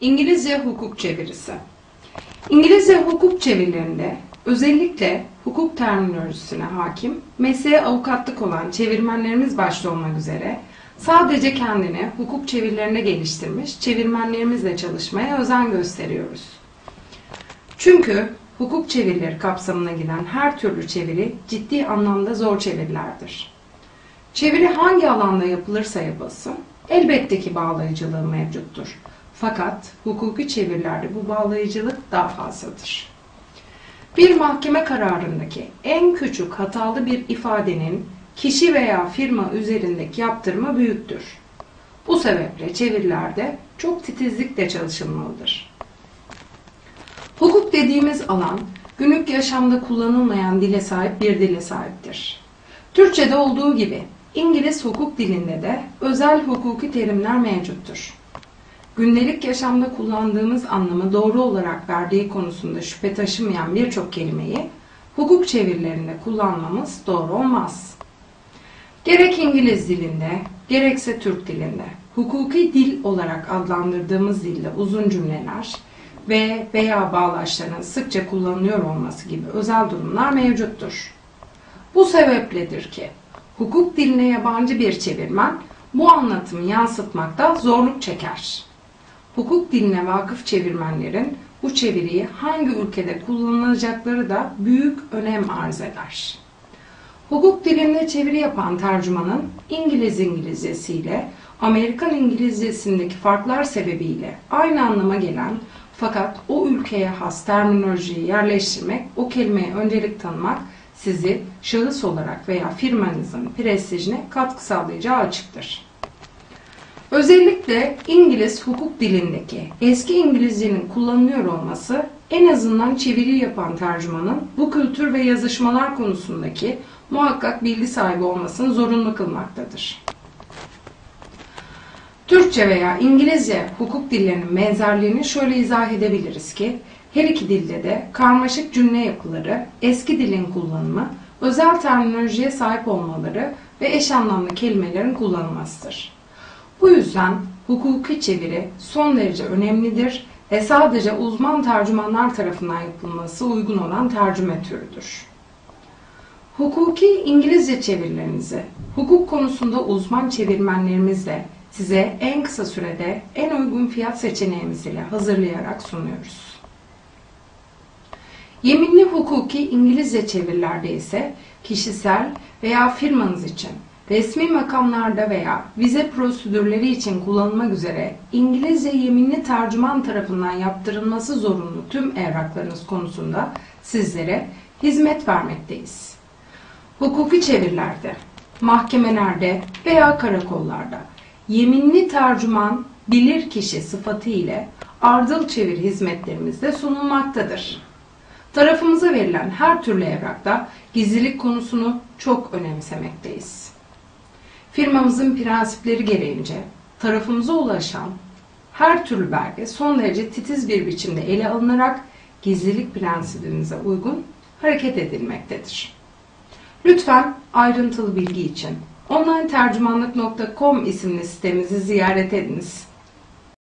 İngilizce hukuk çevirisi. İngilizce hukuk çevirilerinde özellikle hukuk terminolojisine hakim, mesleğe avukatlık olan çevirmenlerimiz başta olmak üzere sadece kendini hukuk çevirilerine geliştirmiş çevirmenlerimizle çalışmaya özen gösteriyoruz. Çünkü hukuk çevirileri kapsamına giren her türlü çeviri ciddi anlamda zor çevirilerdir. Çeviri hangi alanda yapılırsa yapılsın elbette ki bağlayıcılığı mevcuttur. Fakat hukuki çevirilerde bu bağlayıcılık daha fazladır. Bir mahkeme kararındaki en küçük hatalı bir ifadenin kişi veya firma üzerindeki yaptırımı büyüktür. Bu sebeple çevirilerde çok titizlikle çalışılmalıdır. Hukuk dediğimiz alan günlük yaşamda kullanılmayan dile sahip bir dile sahiptir. Türkçe'de olduğu gibi İngiliz hukuk dilinde de özel hukuki terimler mevcuttur. Gündelik yaşamda kullandığımız anlamı doğru olarak verdiği konusunda şüphe taşımayan birçok kelimeyi hukuk çevirilerinde kullanmamız doğru olmaz. Gerek İngiliz dilinde, gerekse Türk dilinde, hukuki dil olarak adlandırdığımız dilde uzun cümleler ve veya bağlaçların sıkça kullanılıyor olması gibi özel durumlar mevcuttur. Bu sebepledir ki hukuk diline yabancı bir çevirmen bu anlatımı yansıtmakta zorluk çeker. Hukuk diline vakıf çevirmenlerin bu çeviriyi hangi ülkede kullanılacakları da büyük önem arz eder. Hukuk dilinde çeviri yapan tercümanın İngiliz İngilizcesiyle Amerikan İngilizcesindeki farklar sebebiyle aynı anlama gelen fakat o ülkeye has terminolojiyi yerleştirmek, o kelimeye öncelik tanımak sizi şahıs olarak veya firmanızın prestijine katkı sağlayacağı açıktır. Özellikle İngiliz hukuk dilindeki eski İngilizcenin kullanılıyor olması en azından çeviri yapan tercümanın bu kültür ve yazışmalar konusundaki muhakkak bilgi sahibi olmasını zorunlu kılmaktadır. Türkçe veya İngilizce hukuk dillerinin benzerliğini şöyle izah edebiliriz ki her iki dilde de karmaşık cümle yapıları, eski dilin kullanımı, özel terminolojiye sahip olmaları ve eş anlamlı kelimelerin kullanılmasıdır. Yüzden hukuki çeviri son derece önemlidir ve sadece uzman tercümanlar tarafından yapılması uygun olan tercüme türüdür. Hukuki İngilizce çevirilerinizi hukuk konusunda uzman çevirmenlerimizle size en kısa sürede en uygun fiyat seçeneğimiz ile hazırlayarak sunuyoruz. Yeminli hukuki İngilizce çevirilerde ise kişisel veya firmanız için resmi makamlarda veya vize prosedürleri için kullanılmak üzere İngilizce yeminli tercüman tarafından yaptırılması zorunlu tüm evraklarınız konusunda sizlere hizmet vermekteyiz. Hukuki çevirilerde, mahkemelerde veya karakollarda yeminli tercüman bilir kişi sıfatı ile ardıl çevir hizmetlerimizde sunulmaktadır. Tarafımıza verilen her türlü evrakta gizlilik konusunu çok önemsemekteyiz. Firmamızın prensipleri gereğince tarafımıza ulaşan her türlü belge son derece titiz bir biçimde ele alınarak gizlilik prensibimize uygun hareket edilmektedir. Lütfen ayrıntılı bilgi için onlinetercümanlık.com isimli sitemizi ziyaret ediniz.